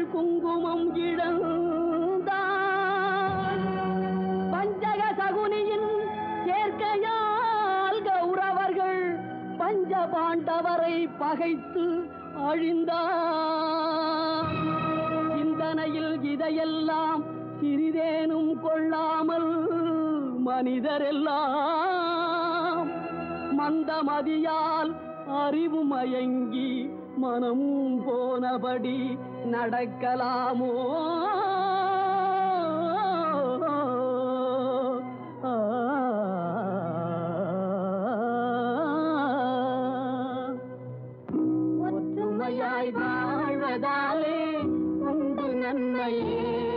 மஞ்சள் குங்குமம் இழந்தான் பஞ்சக சகுனியின் சேர்க்கையால் கௌரவர்கள் பஞ்ச பாண்டவரை பகைத்து அழிந்தார். சிந்தனையில் இதையெல்லாம் சிறிதேனும் கொள்ளாமல் மனிதரெல்லாம் மந்தமதியால் அறிவு மயங்கி மனம் போனபடி நடக்கலாமோ? ஒற்றுமையாய் வாழ்வதாலே உண்டு நன்மையே.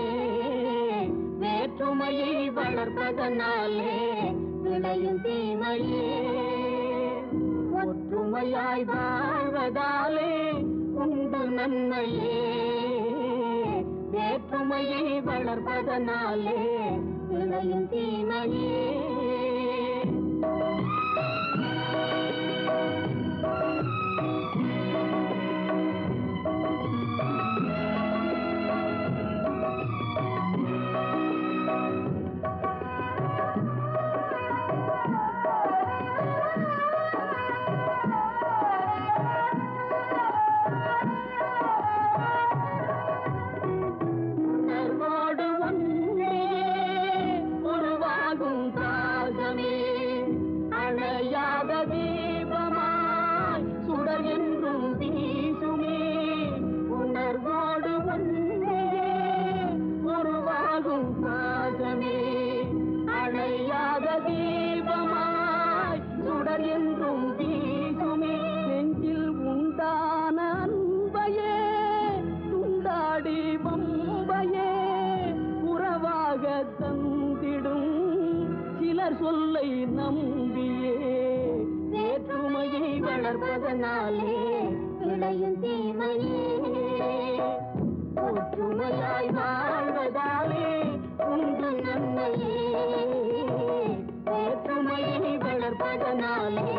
வேற்றுமையை வளர்ப்பதனாலே விளையும் தீமையே. ஒற்றுமையாய் வாழ்வதாலே உண்டு நன்மையே. வேற்றுமையை வளர்ப்பதனாலே விளையும் தீமையே. சிலர் சொல்லை நம்பியே வேற்றுமையை வளர்ப்பதனாலே விளையும் தீமையே. ஒற்றுமையாய் வாழ்வதாலே உண்டு நன்மையே வேற்றுமையை வளர்ப்பதனாலே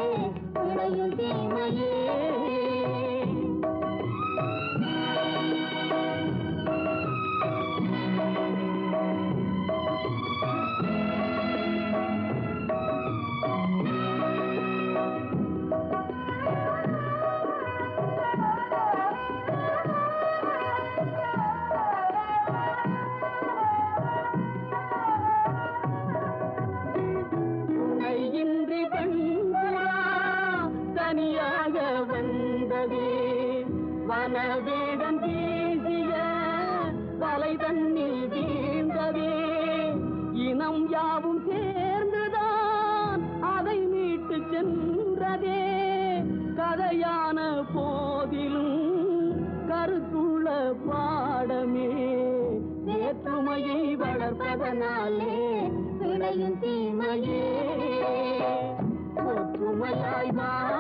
வனவேடம் வீசிய வலை தண்ணில் வீழ்ந்ததே. இனம் யாவும் சேர்ந்துதான் அதை மீட்டு சென்றதே. கதையான போதிலும் கருத்துள்ள பாடமே. வேற்றுமையை வளர்ப்பதனாலே விளையும் தீமையே. ஒற்றுமையாய் வாழ்வதாலே